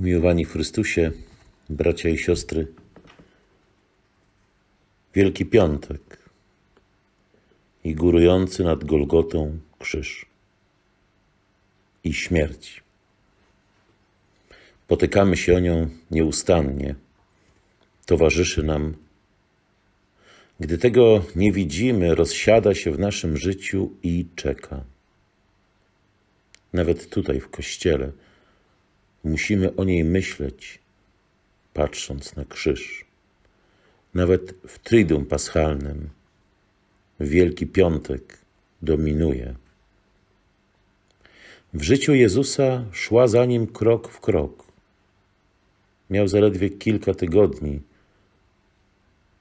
Umiłowani Chrystusie, bracia i siostry, Wielki Piątek i górujący nad Golgotą krzyż i śmierć. Potykamy się o nią nieustannie, towarzyszy nam. Gdy tego nie widzimy, rozsiada się w naszym życiu i czeka. Nawet tutaj w kościele musimy o niej myśleć, patrząc na krzyż. Nawet w Triduum Paschalnym Wielki Piątek dominuje. W życiu Jezusa szła za nim krok w krok. Miał zaledwie kilka tygodni,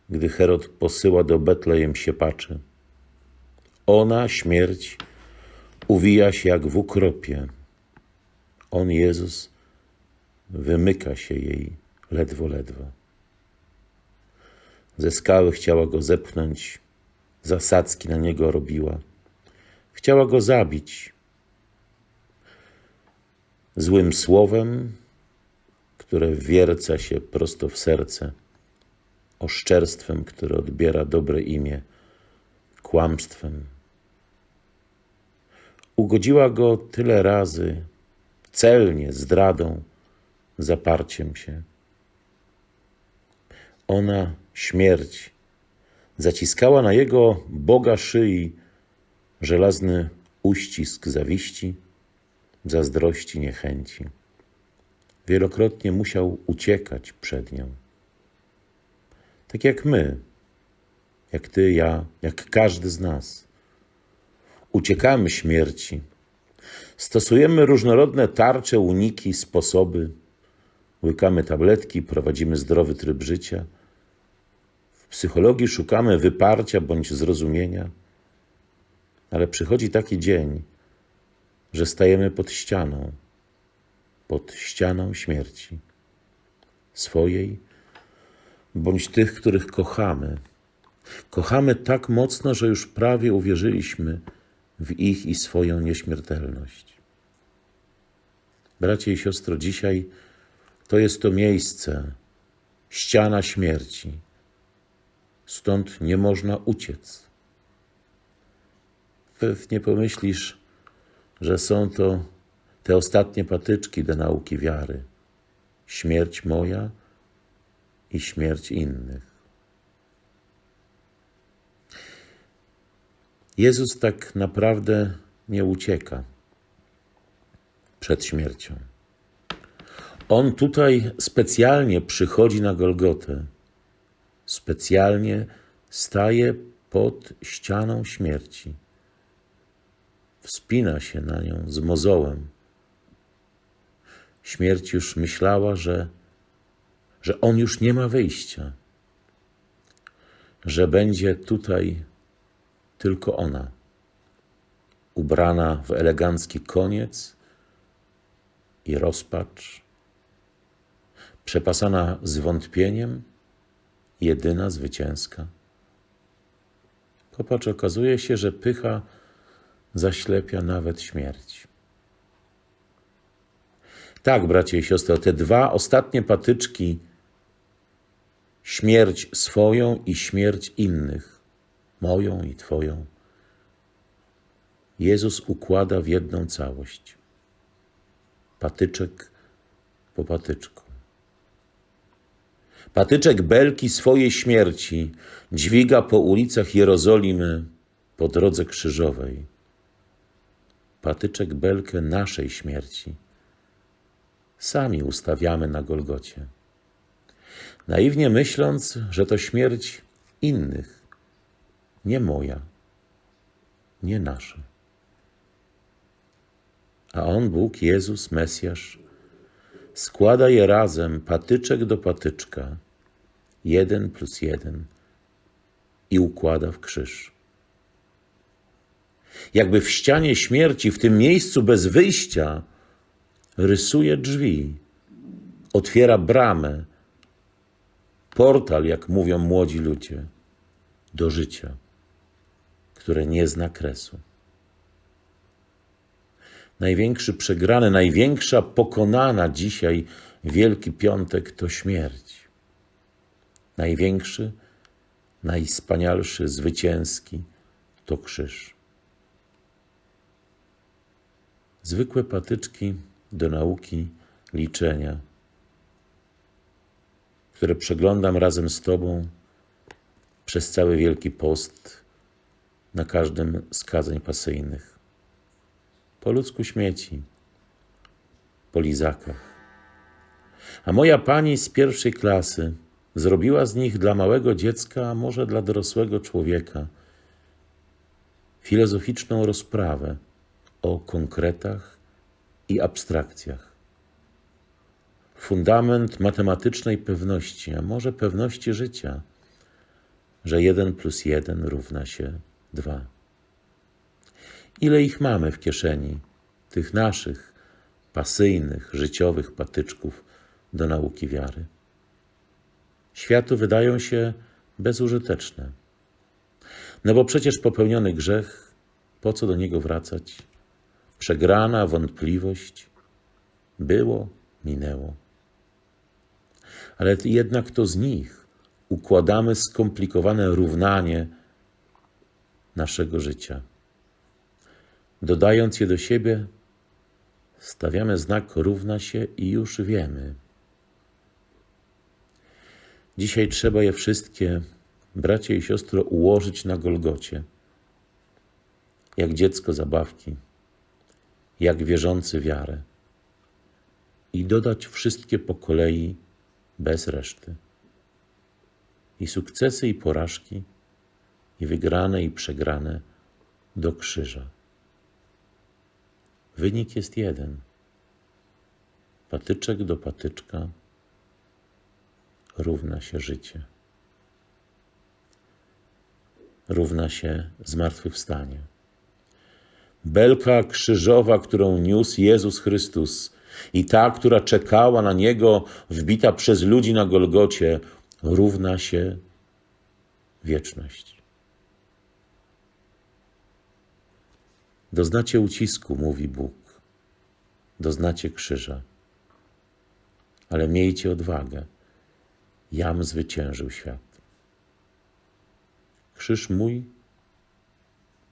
gdy Herod posyła do Betlejem siepaczy. Ona, śmierć, uwija się jak w ukropie. On, Jezus, wymyka się jej ledwo, ledwo. Ze skały chciała go zepchnąć, zasadzki na niego robiła. Chciała go zabić. Złym słowem, które wierca się prosto w serce, oszczerstwem, które odbiera dobre imię, kłamstwem. Ugodziła go tyle razy, celnie, zdradą, zaparciem się. Ona, śmierć, zaciskała na jego Boga szyi żelazny uścisk zawiści, zazdrości, niechęci. Wielokrotnie musiał uciekać przed nią. Tak jak my, jak ty, ja, jak każdy z nas. Uciekamy śmierci. Stosujemy różnorodne tarcze, uniki, sposoby. Łykamy tabletki, prowadzimy zdrowy tryb życia. W psychologii szukamy wyparcia bądź zrozumienia. Ale przychodzi taki dzień, że stajemy pod ścianą, pod ścianą śmierci. Swojej bądź tych, których kochamy. Kochamy tak mocno, że już prawie uwierzyliśmy w ich i swoją nieśmiertelność. Bracie i siostro, dzisiaj to jest to miejsce, ściana śmierci. Stąd nie można uciec. Pewnie pomyślisz, że są to te ostatnie patyczki do nauki wiary. Śmierć moja i śmierć innych. Jezus tak naprawdę nie ucieka przed śmiercią. On tutaj specjalnie przychodzi na Golgotę, specjalnie staje pod ścianą śmierci. Wspina się na nią z mozołem. Śmierć już myślała, że, że on już nie ma wyjścia, że będzie tutaj tylko ona, ubrana w elegancki koniec i rozpacz, przepasana zwątpieniem, jedyna zwycięska. Popatrz, okazuje się, że pycha zaślepia nawet śmierć. Tak, bracie i siostry, te dwa ostatnie patyczki, śmierć swoją i śmierć innych, moją i Twoją, Jezus układa w jedną całość. Patyczek po patyczku. Patyczek belki swojej śmierci dźwiga po ulicach Jerozolimy po drodze krzyżowej. Patyczek belkę naszej śmierci sami ustawiamy na Golgocie. Naiwnie myśląc, że to śmierć innych, nie moja, nie nasza. A On, Bóg, Jezus, Mesjasz, składa je razem, patyczek do patyczka, jeden plus jeden, i układa w krzyż. Jakby w ścianie śmierci, w tym miejscu bez wyjścia, rysuje drzwi, otwiera bramę, portal, jak mówią młodzi ludzie, do życia, które nie zna kresu. Największy przegrany, największa pokonana dzisiaj Wielki Piątek to śmierć. Największy, najwspanialszy, zwycięski to krzyż. Zwykłe patyczki do nauki, liczenia, które przeglądam razem z Tobą przez cały Wielki Post na każdym z kazań pasyjnych. Po ludzku śmieci, po lizakach. A moja pani z pierwszej klasy zrobiła z nich dla małego dziecka, a może dla dorosłego człowieka, filozoficzną rozprawę o konkretach i abstrakcjach. Fundament matematycznej pewności, a może pewności życia, że jeden plus jeden równa się dwa. Ile ich mamy w kieszeni, tych naszych, pasyjnych, życiowych patyczków do nauki wiary? Światu wydają się bezużyteczne. No bo przecież popełniony grzech, po co do niego wracać? Przegrana wątpliwość było, minęło. Ale jednak to z nich układamy skomplikowane równanie naszego życia. Dodając je do siebie, stawiamy znak równa się i już wiemy. Dzisiaj trzeba je wszystkie, bracie i siostro, ułożyć na Golgocie. Jak dziecko zabawki, jak wierzący wiarę. I dodać wszystkie po kolei, bez reszty. I sukcesy, i porażki, i wygrane, i przegrane do krzyża. Wynik jest jeden. Patyczek do patyczka równa się życie. Równa się zmartwychwstanie. Belka krzyżowa, którą niósł Jezus Chrystus i ta, która czekała na Niego, wbita przez ludzi na Golgocie, równa się wieczność. Doznacie ucisku, mówi Bóg, doznacie krzyża, ale miejcie odwagę. Jam zwyciężył świat. Krzyż mój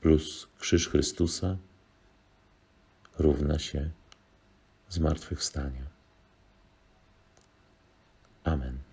plus krzyż Chrystusa równa się zmartwychwstania. Amen.